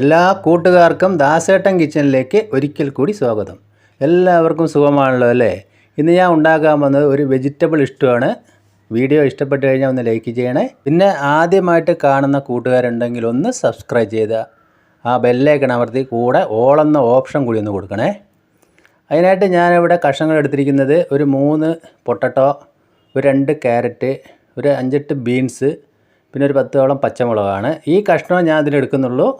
എല്ലാ കൂട്ടുകാർക്കും ദാസേട്ടൻ കിച്ചണിലേക്ക് ഒരിക്കൽ കൂടി സ്വാഗതം. എല്ലാവർക്കും സുഖമാണല്ലോ അല്ലേ? ഇന്ന് ഞാൻ ഉണ്ടാക്കാൻ വന്നത് ഒരു വെജിറ്റബിൾ ഇഷ്ടമാണ്. വീഡിയോ ഇഷ്ടപ്പെട്ട് കഴിഞ്ഞാൽ ഒന്ന് ലൈക്ക് ചെയ്യണേ. പിന്നെ ആദ്യമായിട്ട് കാണുന്ന കൂട്ടുകാരുണ്ടെങ്കിൽ ഒന്ന് സബ്സ്ക്രൈബ് ചെയ്ത ആ ബെല്ലേക്ക് അമർത്തി കൂടെ ഓളെന്ന ഓപ്ഷൻ കൂടി ഒന്ന് കൊടുക്കണേ. അതിനായിട്ട് ഞാനിവിടെ കഷ്ണങ്ങൾ എടുത്തിരിക്കുന്നത് ഒരു മൂന്ന് പൊട്ടറ്റോ ഒരു രണ്ട് ക്യാരറ്റ് ഒരു അഞ്ചെട്ട് ബീൻസ് പിന്നെ ഒരു പത്തോളം പച്ചമുളകാണ്. ഈ കഷ്ണം ഞാൻ അതിലെടുക്കുന്നുള്ളൂ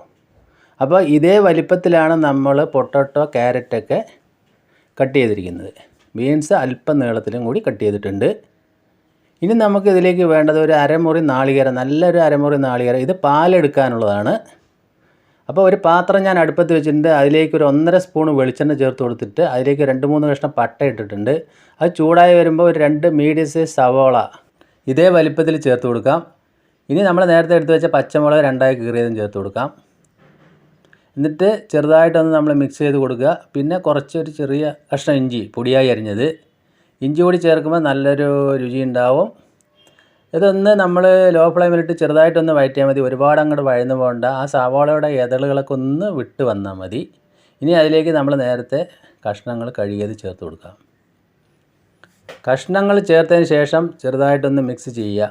അപ്പോൾ ഇതേ വലിപ്പത്തിലാണ് നമ്മൾ പൊട്ടറ്റോ ക്യാരറ്റൊക്കെ കട്ട് ചെയ്തിരിക്കുന്നത്. ബീൻസ് അല്പം നീളത്തിലും കൂടി കട്ട് ചെയ്തിട്ടുണ്ട്. ഇനി നമുക്ക് ഇതിലേക്ക് വേണ്ടത് ഒരു അരമുറി നാളികേരം നല്ലൊരു അരമുറി നാളികേരം. ഇത് പാലെടുക്കാനുള്ളതാണ്. അപ്പോൾ ഒരു പാത്രം ഞാൻ അടുപ്പത്ത് വെച്ചിട്ടുണ്ട്. അതിലേക്ക് ഒരു ഒന്നര സ്പൂൺ വെളിച്ചെണ്ണ ചേർത്ത് കൊടുത്തിട്ട് അതിലേക്ക് രണ്ട് മൂന്ന് കഷ്ണം പട്ട ഇട്ടിട്ടുണ്ട്. അത് ചൂടായി വരുമ്പോൾ ഒരു രണ്ട് മീഡിയം സൈസ് സവോള ഇതേ വലിപ്പത്തിൽ ചേർത്ത് കൊടുക്കാം. ഇനി നമ്മൾ നേരത്തെ എടുത്ത് വെച്ച പച്ചമുളക് രണ്ടായി കീറിയതും ചേർത്ത് കൊടുക്കാം. എന്നിട്ട് ചെറുതായിട്ടൊന്ന് നമ്മൾ മിക്സ് ചെയ്ത് കൊടുക്കുക. പിന്നെ കുറച്ചൊരു ചെറിയ കഷ്ണം ഇഞ്ചി പൊടിയായി അരിഞ്ഞത്. ഇഞ്ചി കൂടി ചേർക്കുമ്പോൾ നല്ലൊരു രുചി ഉണ്ടാവും. ഇതൊന്ന് നമ്മൾ ലോ ഫ്ലെയിമിലിട്ട് ചെറുതായിട്ടൊന്ന് വഴറ്റിയാൽ മതി. ഒരുപാട് അങ്ങോട്ട് വഴന്നു പോകണ്ട. ആ സവാളയുടെ ഇതളുകളൊക്കെ ഒന്ന് വിട്ട് വന്നാൽ മതി. ഇനി അതിലേക്ക് നമ്മൾ നേരത്തെ കഷ്ണങ്ങൾ കഴുകിയത് ചേർത്ത് കൊടുക്കാം. കഷ്ണങ്ങൾ ചേർത്തതിന് ശേഷം ചെറുതായിട്ടൊന്ന് മിക്സ് ചെയ്യുക.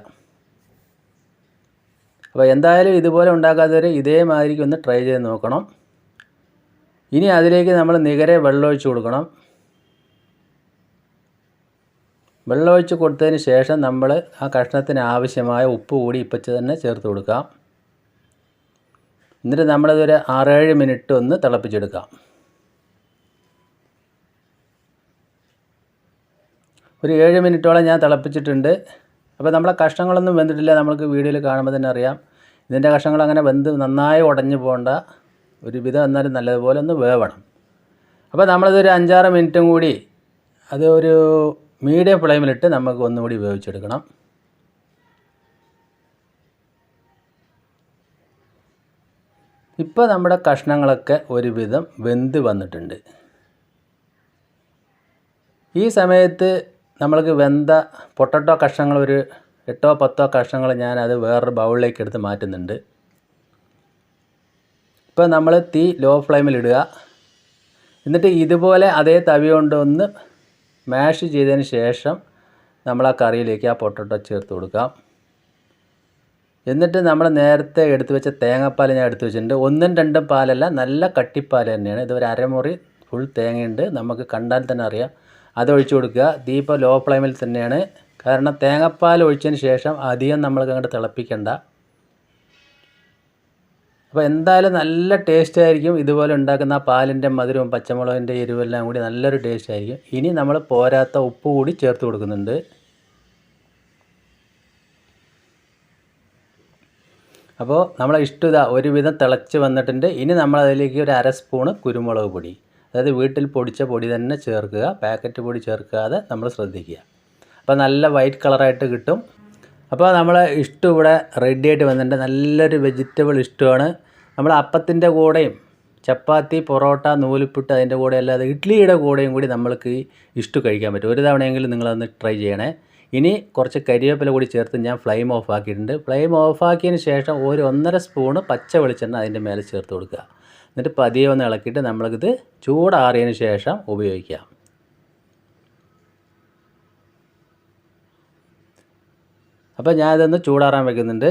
അപ്പോൾ എന്തായാലും ഇതുപോലെ ഉണ്ടാക്കാത്തവർ ഇതേമാതിരിക്ക് ഒന്ന് ട്രൈ ചെയ്ത് നോക്കണം. ഇനി അതിലേക്ക് നമ്മൾ നികരെ വെള്ളമൊഴിച്ച് കൊടുക്കണം. വെള്ളമൊഴിച്ച് കൊടുത്തതിന് ശേഷം നമ്മൾ ആ കഷ്ണത്തിന് ആവശ്യമായ ഉപ്പ് കൂടി ഇപ്പച്ച് തന്നെ ചേർത്ത് കൊടുക്കാം. എന്നിട്ട് നമ്മളതൊരു ആറേഴ് മിനിറ്റ് ഒന്ന് തിളപ്പിച്ചെടുക്കാം. ഒരു ഏഴ് മിനിറ്റോളം ഞാൻ തിളപ്പിച്ചിട്ടുണ്ട്. അപ്പോൾ നമ്മളെ കഷ്ണങ്ങളൊന്നും വെന്തിട്ടില്ല. നമുക്ക് വീഡിയോയിൽ കാണുമ്പോൾ തന്നെ അറിയാം. ഇതിന്റെ കഷ്ണങ്ങൾ അങ്ങനെ വെന്ത് നന്നായി ഉടഞ്ഞു പോകേണ്ട. ഒരുവിധം എന്നാലും നല്ലതുപോലെ ഒന്ന് വേവണം. അപ്പോൾ നമ്മളിതൊരു അഞ്ചാറ് മിനിറ്റും കൂടി അത് ഒരു മീഡിയം ഫ്ലെയിമിലിട്ട് നമുക്ക് ഒന്നുകൂടി വേവിച്ചെടുക്കണം. ഇപ്പോൾ നമ്മുടെ കഷ്ണങ്ങളൊക്കെ ഒരുവിധം വെന്ത് വന്നിട്ടുണ്ട്. ഈ സമയത്ത് നമ്മൾക്ക് വെന്ത പൊട്ടറ്റോ കഷ്ണങ്ങൾ ഒരു എട്ടോ പത്തോ കഷ്ണങ്ങൾ ഞാൻ അത് വേറൊരു ബൗളിലേക്ക് എടുത്ത് മാറ്റുന്നുണ്ട്. ഇപ്പോൾ നമ്മൾ തീ ലോ ഫ്ലെയിമിൽ ഇടുക. എന്നിട്ട് ഇതുപോലെ അതേ തവി കൊണ്ട് ഒന്ന് മാഷ് ചെയ്തതിന് ശേഷം നമ്മൾ ആ കറിയിലേക്ക് ആ പൊട്ടറ്റോ ചേർത്ത് കൊടുക്കാം. എന്നിട്ട് നമ്മൾ നേരത്തെ എടുത്തു വെച്ച തേങ്ങാപ്പാൽ ഞാൻ എടുത്തു വെച്ചിട്ടുണ്ട്. ഒന്നും രണ്ടും പാലല്ല നല്ല കട്ടിപ്പാൽ തന്നെയാണ്. ഇത് ഒരു അരമുറി ഫുൾ തേങ്ങയുണ്ട്. നമുക്ക് കണ്ടാൽ തന്നെ അറിയാം. അത് ഒഴിച്ചു കൊടുക്കുക ഇപ്പോൾ ലോ ഫ്ലെയിമിൽ തന്നെയാണ്. കാരണം തേങ്ങാപ്പാൽ ഒഴിച്ചതിന് ശേഷം അധികം നമ്മൾക്ക് അങ്ങോട്ട് തിളപ്പിക്കണ്ട. അപ്പോൾ എന്തായാലും നല്ല ടേസ്റ്റ് ആയിരിക്കും. ഇതുപോലെ ഉണ്ടാക്കുന്ന പാലിന്റെ മധുരവും പച്ചമുളകിന്റെ എരിവെല്ലാം കൂടി നല്ലൊരു ടേസ്റ്റ് ആയിരിക്കും. ഇനി നമ്മൾ പോരാത്ത ഉപ്പ് കൂടി ചേർത്ത് കൊടുക്കുന്നുണ്ട്. അപ്പോൾ നമ്മളെ ഇഷ്ടത ഒരുവിധം തിളച്ച് വന്നിട്ടുണ്ട്. ഇനി നമ്മളതിലേക്ക് ഒരു അര സ്പൂണ് കുരുമുളക് പൊടി. അതായത് വീട്ടിൽ പൊടിച്ച പൊടി തന്നെ ചേർക്കുക പാക്കറ്റ് പൊടി ചേർക്കാതെ നമ്മൾ ശ്രദ്ധിക്കുക. അപ്പോൾ നല്ല വൈറ്റ് കളറായിട്ട് കിട്ടും. അപ്പോൾ നമ്മൾ ഇഷ്ടം ഇവിടെ റെഡി ആയിട്ട് വന്നിട്ടുണ്ട്. നല്ലൊരു വെജിറ്റബിൾ ഇഷ്ടമാണ്. നമ്മൾ അപ്പത്തിന്റെ കൂടെയും ചപ്പാത്തി പൊറോട്ട നൂലിപ്പിട്ട് അതിന്റെ കൂടെ അല്ലാതെ ഇഡ്ഡലിയുടെ കൂടെയും കൂടി നമ്മൾക്ക് ഇഷ്ടം കഴിക്കാൻ പറ്റും. ഒരു തവണയെങ്കിലും നിങ്ങളതൊന്ന് ട്രൈ ചെയ്യണേ. ഇനി കുറച്ച് കരിവേപ്പില കൂടി ചേർത്ത് ഞാൻ ഫ്ലെയിം ഓഫ് ആക്കിയിട്ടുണ്ട്. ഫ്ലെയിം ഓഫ് ആക്കിയതിന് ശേഷം ഒരു ഒന്നര സ്പൂണ് പച്ച വെളിച്ചെണ്ണ അതിന്റെ മേലെ ചേർത്ത് കൊടുക്കുക. എന്നിട്ട് പതിയെ ഒന്ന് ഇളക്കിയിട്ട് നമ്മൾക്കിത് ചൂടാറിയതിന് ശേഷം ഉപയോഗിക്കാം അപ്പോൾ ഞാനിതൊന്ന് ചൂടാറാൻ വെക്കുന്നുണ്ട്.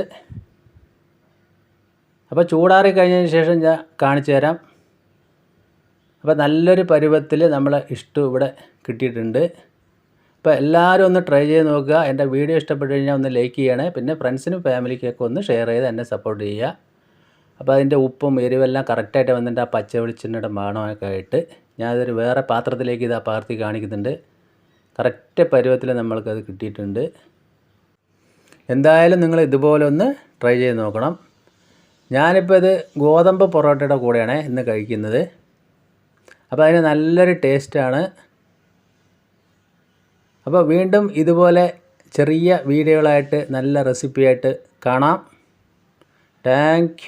അപ്പോൾ ചൂടാറി കഴിഞ്ഞതിന് ശേഷം ഞാൻ കാണിച്ചു തരാം. അപ്പോൾ നല്ലൊരു പരുവത്തിൽ നമ്മളെ ഇഷ്ടം ഇവിടെ കിട്ടിയിട്ടുണ്ട്. അപ്പോൾ എല്ലാവരും ഒന്ന് ട്രൈ ചെയ്ത് നോക്കുക. എന്റെ വീഡിയോ ഇഷ്ടപ്പെട്ട് കഴിഞ്ഞാൽ ഒന്ന് ലൈക്ക് ചെയ്യണേ. പിന്നെ ഫ്രണ്ട്സിനും ഫാമിലിക്കൊക്കെ ഒന്ന് ഷെയർ ചെയ്ത് എന്നെ സപ്പോർട്ട് ചെയ്യുക. അപ്പോൾ അതിന്റെ ഉപ്പും എരിവെല്ലാം കറക്റ്റായിട്ട് വന്നിട്ട് ആ പച്ച വെളിച്ചെണ്ണയുടെ മണമൊക്കെ ആയിട്ട് ഞാനതൊരു വേറെ പാത്രത്തിലേക്ക് ഇത് ആ പാർത്തി കാണിക്കുന്നുണ്ട്. കറക്റ്റ് പരുവത്തിൽ നമ്മൾക്കത് കിട്ടിയിട്ടുണ്ട്. എന്തായാലും നിങ്ങൾ ഇതുപോലെ ഒന്ന് ട്രൈ ചെയ്ത് നോക്കണം. ഞാനിപ്പോൾ ഇത് ഗോതമ്പ് പൊറോട്ടയുടെ കൂടെയാണ് ഇന്ന് കഴിക്കുന്നത്. അപ്പോൾ അതിന് നല്ലൊരു ടേസ്റ്റാണ് അപ്പോൾ വീണ്ടും ഇതുപോലെ ചെറിയ വീഡിയോകളായിട്ട് നല്ല റെസിപ്പിയായിട്ട് കാണാം. താങ്ക്